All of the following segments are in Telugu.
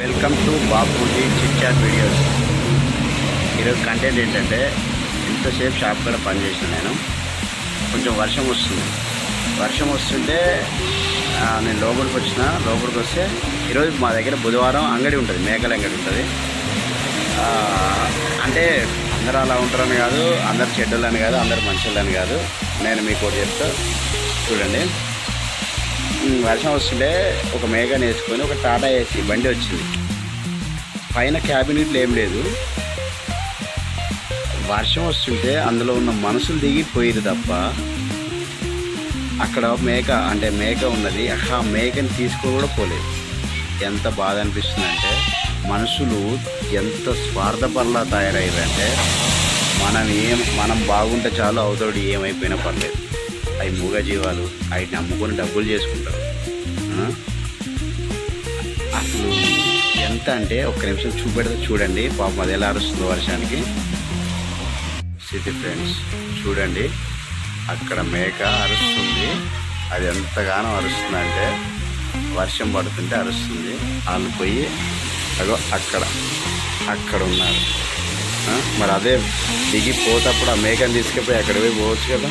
Welcome to Bapuji chit chat videos ఈరోజు కంటెంట్ ఏంటంటే ఇంతసేపు షాప్ కూడా పనిచేసిన నేను. కొంచెం వర్షం వస్తుంది. వర్షం వస్తుంటే నేను లోపలికి వచ్చిన లోపలికి వస్తే ఈరోజు మా దగ్గర బుధవారం అంగడి ఉంటుంది మేకల అంగడి ఉంటుంది. అంటే అందరూ అలా ఉంటారని కాదు అందరు చెడ్డలని కాదు అందరు మనుషులని కాదు. నేను మీకు ఒకటి చెప్తా. చూడండి. వర్షం వస్తుంటే ఒక మేఘాన్ని వేసుకొని ఒక టాటా ఏసీ బండి వచ్చింది. పైన క్యాబినెట్లు ఏం లేదు. వర్షం వస్తుంటే అందులో ఉన్న మనుషులు దిగిపోయేది తప్ప అక్కడ మేక అంటే మేక ఉన్నది. ఆ మేకని తీసుకొని కూడా పోలేదు. ఎంత బాధ అనిపిస్తుంది అంటే మనుషులు ఎంత స్వార్థపరలా తయారయ్యారంటే మనం ఏం మనం బాగుంటే చాలు అవుతాడు ఏమైపోయినా పర్లేదు. అవి మూగజీవాలు వాటిని అమ్ముకొని డబ్బులు చేసుకుంటారు. అసలు ఎంత అంటే ఒక్క నిమిషం చూపెడితే చూడండి. పాపం అది ఎలా అరుస్తుందో వర్షానికి. సిటీ ఫ్రెండ్స్ చూడండి. అక్కడ మేక అరుస్తుంది. అది ఎంతగానో అరుస్తుందంటే వర్షం పడుతుంటే అరుస్తుంది. వాళ్ళు పోయి అగో అక్కడ అక్కడ ఉన్నారు. మరి అదే దిగి పోతప్పుడు ఆ మేకని తీసుకుపోయి అక్కడ పోయి పోవచ్చు కదా.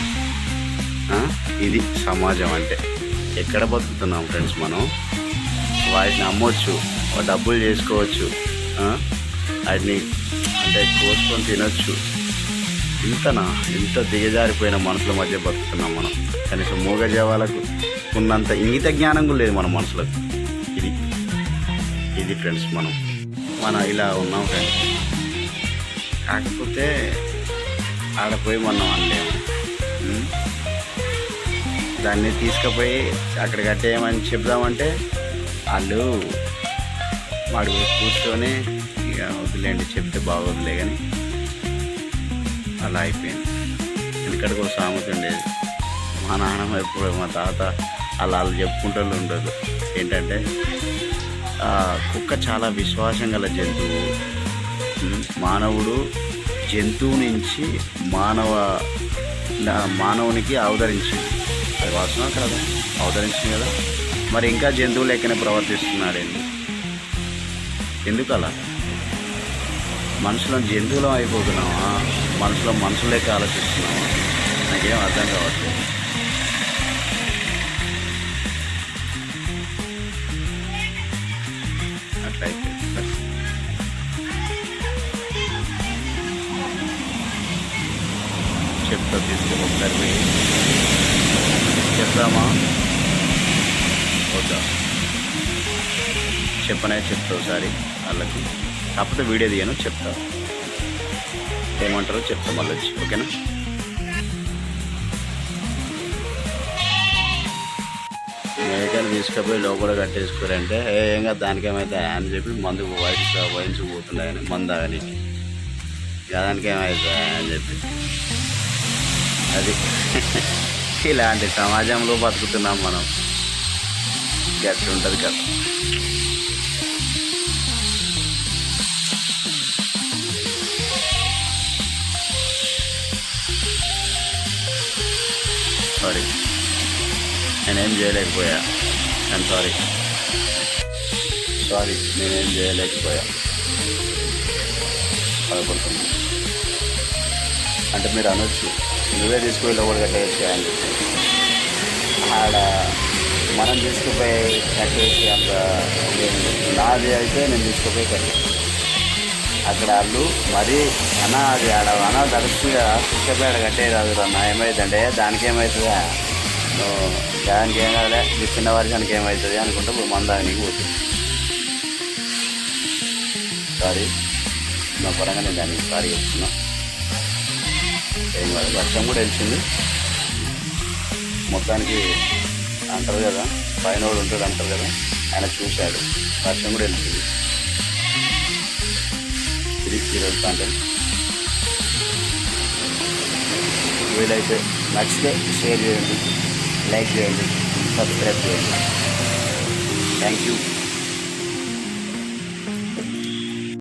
ఇది సమాజం అంటే. ఎక్కడ బతుకుతున్నాం ఫ్రెండ్స్ మనం? వాటిని అమ్మొచ్చు డబ్బులు చేసుకోవచ్చు వాటిని అంటే కోసుకొని తినొచ్చు. ఇంతనా? ఇంత దిగజారిపోయిన మనుషుల మధ్య బతుకుతున్నాం మనం. కనీసం మూగజవాలకు ఉన్నంత ఇంగిత జ్ఞానం కూడా లేదు మన మనుషులకు ఇది ఇది ఫ్రెండ్స్ మనం. మనం ఇలా ఉన్నాం ఫ్రెండ్స్ కాకపోతే ఆడపోయి మనం అనలేము దాన్ని తీసుకుపోయి అక్కడ కట్టేయమని చెప్దామంటే వాళ్ళు వాడు కూర్చొని ఇక వదిలేండి చెప్తే బాగోదులే కానీ అలా అయిపోయింది. ఎక్కడికి ఒక సామెత ఉండేది. మా నాన్నమ్మ ఎప్పుడు మా తాత అలా వాళ్ళు చెప్పుకుంటూ ఉండదు ఏంటంటే ఆ, కుక్క చాలా విశ్వాసం గల జంతువు. మానవుడు జంతువు నుంచి మానవ మానవునికి అవతరించింది అది వాసన కదా అవతరించింది కదా. మరి ఇంకా జంతువు ఎక్కనే ప్రవర్తిస్తున్నాడండి ఎందుకు అలా? మనుషులను జంతువులం అయిపోతున్నామా మనసులో మనుషులేక లెక్క ఆలోచిస్తున్నామా నాకేం అర్థం కావట్లేదు. అట్లా చెప్తా తీసుకుని ఒకసారి చెప్దామా వద్దా? చెప్పనే చెప్తా ఒకసారి వాళ్ళకి. కాకపోతే వీడియో తీయను చెప్తా. ఏమంటారో చెప్తా మళ్ళీ వచ్చి ఓకేనా? మేకని తీసుకుపోయి లోపల కట్టేసుకోరంటే "ఏ, కాదు దానికి ఏమైతే అని చెప్పి మందు వయసు వయసు పోతున్నాయని మందు దానికి ఏమైతే అని చెప్పి. అది. ఇలాంటి సమాజంలో బతుకుతున్నాం మనం. గట్టి ఉంటుంది కదా. సారీ నేనేం చేయలేకపోయా. ఐమ్ సారీ సారీ నేనేం చేయలేకపోయా. అనుకుంటున్నా అంటే మీరు అనొచ్చు. నువ్వే తీసుకుపోయి లోపల కట్టేసి అని ఆడ మనం తీసుకుపోయి కట్టేసి అంత నాది అయితే నేను తీసుకుపోయి కట్టేసి అక్కడ వాళ్ళు మరీ అనా అది ఆడ అనా తరచుగా తీసుకుపోయి ఆడ కట్టేది అది అన్న ఏమవుతుందంటే దానికి ఏమవుతుందా నువ్వు దానికి ఏం కాదులే ఈ చిన్న వర్షానికి ఏమవుతుంది అనుకుంటే ఇప్పుడు మన పోతుంది. సారీ నా పరంగా నేను దానికి సారీ చెప్తున్నా. ఏం కాదు వర్షం కూడా వెళ్తుంది మొత్తానికి అంటారు కదా పైన వాడు ఉంటాడు అంటారు కదా ఆయన చూశాడు. వర్షం కూడా వెళ్తుంది ఇది ఈరోజు అంటే వీలైతే నచ్చితే షేర్ చేయండి లైక్ చేయండి సబ్స్క్రైబ్ చేయండి. Thank you